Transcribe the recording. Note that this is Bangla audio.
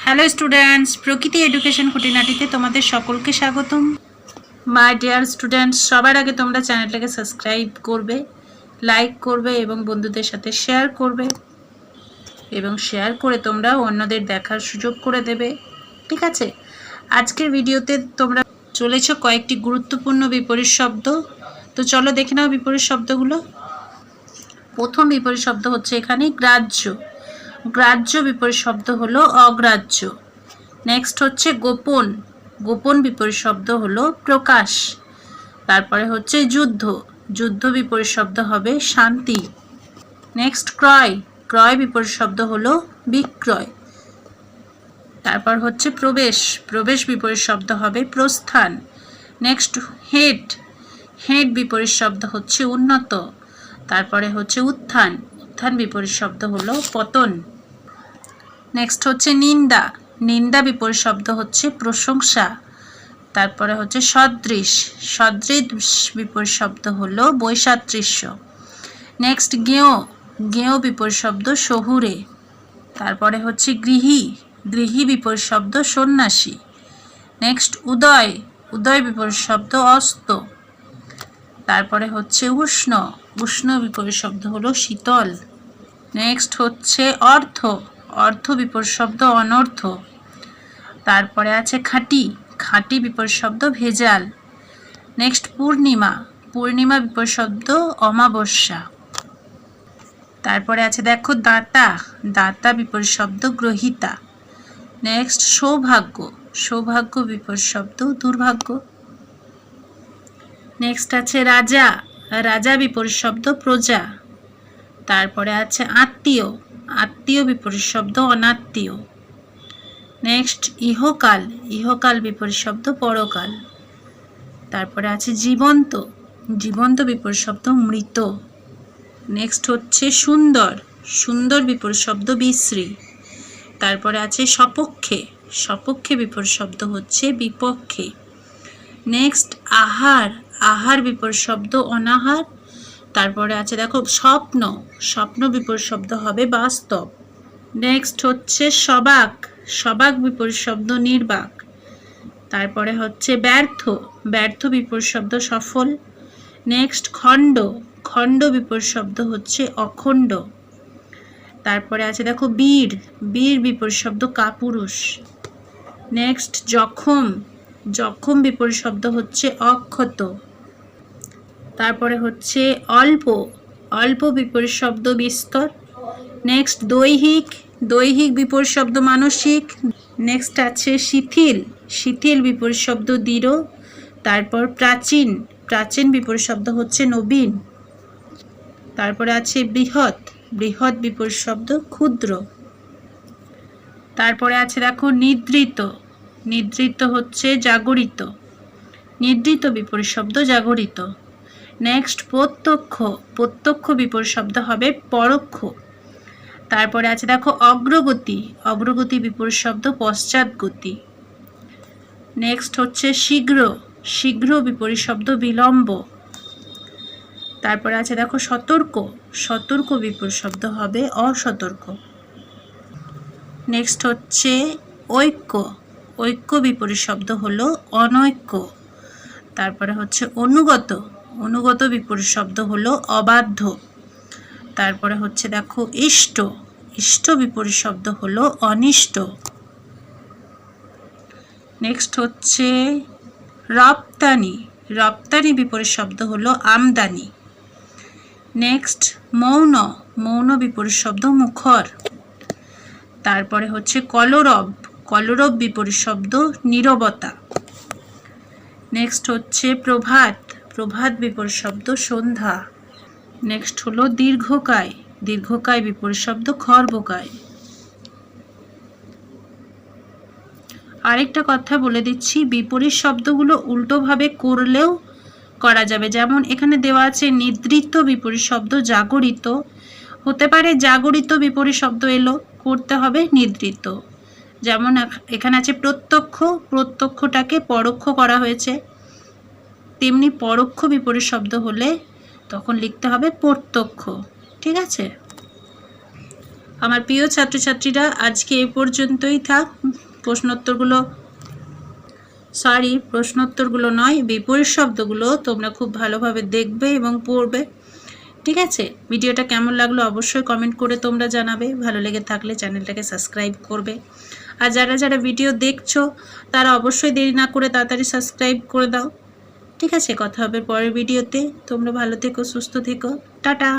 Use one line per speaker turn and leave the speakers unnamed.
হ্যালো স্টুডেন্টস প্রকৃতি এডুকেশন খুঁটিনাটিতে তোমাদের সকলকে স্বাগতম। মাই ডিয়ার স্টুডেন্টস সবার আগে তোমরা চ্যানেলটাকে সাবস্ক্রাইব করবে লাইক করবে এবং বন্ধুদের সাথে শেয়ার করবে এবং শেয়ার করে তোমরা অন্যদের দেখার সুযোগ করে দেবে। ঠিক আছে? আজকের ভিডিওতে তোমরা চলেছ কয়েকটি গুরুত্বপূর্ণ বিপরীত শব্দ। তো চলো দেখে নাও বিপরীত শব্দগুলো। প্রথম বিপরীত শব্দ হচ্ছে এখানে, গ্রাহ্য। গ্রাহ্য বিপরীত শব্দ হলো অগ্রাহ্য। নেক্সট হচ্ছে গোপন। গোপন বিপরীত শব্দ হলো প্রকাশ। তারপরে হচ্ছে যুদ্ধ। যুদ্ধ বিপরীত শব্দ হবে শান্তি। নেক্সট ক্রয়। ক্রয় বিপরীত শব্দ হলো বিক্রয়। তারপর হচ্ছে প্রবেশ। প্রবেশ বিপরীত শব্দ হবে প্রস্থান। নেক্সট হেড হেড বিপরীত শব্দ হচ্ছে উন্নত। তারপরে হচ্ছে উত্থান। উত্থান বিপরীত শব্দ হলো পতন। নেক্সট হচ্ছে নিন্দা। নিন্দা বিপরীত শব্দ হচ্ছে প্রশংসা। তারপরে হচ্ছে সদৃশ। সদৃশ বিপরীত শব্দ হলো বৈসাদৃশ্য। নেক্সট গেঁয়ো গেঁয়ো বিপরীত শব্দ শহুরে। তারপরে হচ্ছে গৃহী। গৃহী বিপরীত শব্দ সন্ন্যাসী। নেক্সট উদয়। উদয় বিপরীত শব্দ অস্ত। তারপরে হচ্ছে উষ্ণ। উষ্ণ বিপরীত শব্দ হলো শীতল। নেক্সট হচ্ছে অর্থ অর্থ বিপরীত শব্দ অনর্থ। তারপরে আছে খাঁটি। খাঁটি বিপরীত শব্দ ভেজাল। নেক্সট, পূর্ণিমা। পূর্ণিমা বিপরীত শব্দ অমাবস্যা। তারপরে আছে দেখো দাতা। দাতা বিপরীত শব্দ গ্রহিতা। নেক্সট, সৌভাগ্য। সৌভাগ্য বিপরীত শব্দ দুর্ভাগ্য। নেক্সট আছে রাজা। রাজা বিপরীত শব্দ প্রজা। তারপরে আছে আত্মীয়। আত্মীয় বিপরীত শব্দ, অনাত্মীয়। নেক্সট ইহকাল। ইহকাল বিপরীত শব্দ, পরকাল। তারপরে আছে জীবন্ত। জীবন্ত বিপরীত শব্দ, মৃত। নেক্সট হচ্ছে সুন্দর। সুন্দর বিপরীত শব্দ, বিশ্রী। তারপরে আছে সপক্ষে। সপক্ষে বিপরীত শব্দ হচ্ছে বিপক্ষে। নেক্সট আহার। আহার বিপরীত শব্দ, অনাহার। তারপরে আছে দেখো স্বপ্ন স্বপ্ন বিপরীত শব্দ হবে বাস্তব। নেক্সট হচ্ছে সবাক সবাক বিপরীত শব্দ নির্বাক। তারপরে হচ্ছে ব্যর্থ ব্যর্থ বিপরীত শব্দ সফল। নেক্সট খণ্ড খণ্ড বিপরীত শব্দ হচ্ছে অখণ্ড। তারপরে আছে দেখো বীর বীর বিপরীত শব্দ কাপুরুষ। নেক্সট জখম জখম বিপরীত শব্দ হচ্ছে অক্ষত। তারপরে হচ্ছে অল্প অল্প বিপরীত শব্দ বিস্তর। নেক্সট দৈহিক দৈহিক বিপরীত শব্দ মানসিক। নেক্সট আছে শিথিল শিথিল বিপরীত শব্দ দৃঢ়। তারপর প্রাচীন প্রাচীন বিপরীত শব্দ হচ্ছে নবীন। তারপরে আছে বৃহৎ বৃহৎ বিপরীত শব্দ ক্ষুদ্র। তারপরে আছে দেখো নিদ্রিত নিদ্রিত হচ্ছে জাগরিত। নিদ্রিত বিপরীত শব্দ জাগরিত। নেক্সট প্রত্যক্ষ। প্রত্যক্ষ বিপরীত শব্দ হবে পরোক্ষ। তারপরে আছে দেখো অগ্রগতি। অগ্রগতি বিপরীত শব্দ পশ্চাৎগতি নেক্সট হচ্ছে শীঘ্র। শীঘ্র বিপরীত শব্দ বিলম্ব। তারপরে আছে দেখো সতর্ক। সতর্ক বিপরীত শব্দ হবে অসতর্ক। নেক্সট হচ্ছে ঐক্য। ঐক্য বিপরীত শব্দ হলো অনৈক্য। তারপরে হচ্ছে অনুগত। অনুগত বিপরীত শব্দ হলো অবাধ্য। তারপরে হচ্ছে দেখো ইষ্ট। ইষ্ট বিপরীত শব্দ হলো অনিষ্ট। নেক্সট হচ্ছে রপ্তানি। রপ্তানি বিপরীত শব্দ হলো আমদানি। নেক্সট মৌন। মৌন বিপরীত শব্দ মুখর। তারপরে হচ্ছে কলরব। কলরব বিপরীত শব্দ নীরবতা। নেক্সট হচ্ছে প্রভাত। প্রভাত বিপরীত শব্দ সন্ধ্যা। নেক্সট হলো দীর্ঘকায়। দীর্ঘকায় বিপরীত শব্দ খর্বকায়। আরেকটা কথা বলে দিচ্ছি, বিপরীত শব্দগুলো উল্টোভাবে করলেও করা যাবে। যেমন এখানে দেওয়া আছে, নিদ্রিত বিপরীত শব্দ জাগরিত। হতে পারে জাগরিত বিপরীত শব্দ এলো, করতে হবে নিদ্রিত। যেমন এখানে আছে প্রত্যক্ষ, প্রত্যক্ষটাকে পরোক্ষ করা হয়েছে। তেমনি পরোক্ষ বিপরীত শব্দ হলে তখন লিখতে হবে প্রত্যক্ষ। ঠিক আছে? আমার প্রিয় ছাত্রছাত্রীরা, আজকে এ পর্যন্তই থাক। প্রশ্নোত্তরগুলো সরি প্রশ্নোত্তরগুলো নয়, বিপরীত শব্দগুলো তোমরা খুব ভালোভাবে দেখবে এবং পড়বে। ঠিক আছে? ভিডিওটা কেমন লাগল অবশ্যই কমেন্ট করে তোমরা জানাবে। ভালো লেগে থাকলে চ্যানেলটাকে সাবস্ক্রাইব করবে। আর যারা যারা ভিডিও দেখছ, তারা অবশ্যই দেরি না করে তাড়াতাড়ি সাবস্ক্রাইব করে দাও। ঠিক আছে কথা হবে পরের ভিডিওতে। তোমরা ভালো থেকো সুস্থ থেকো। টাটা!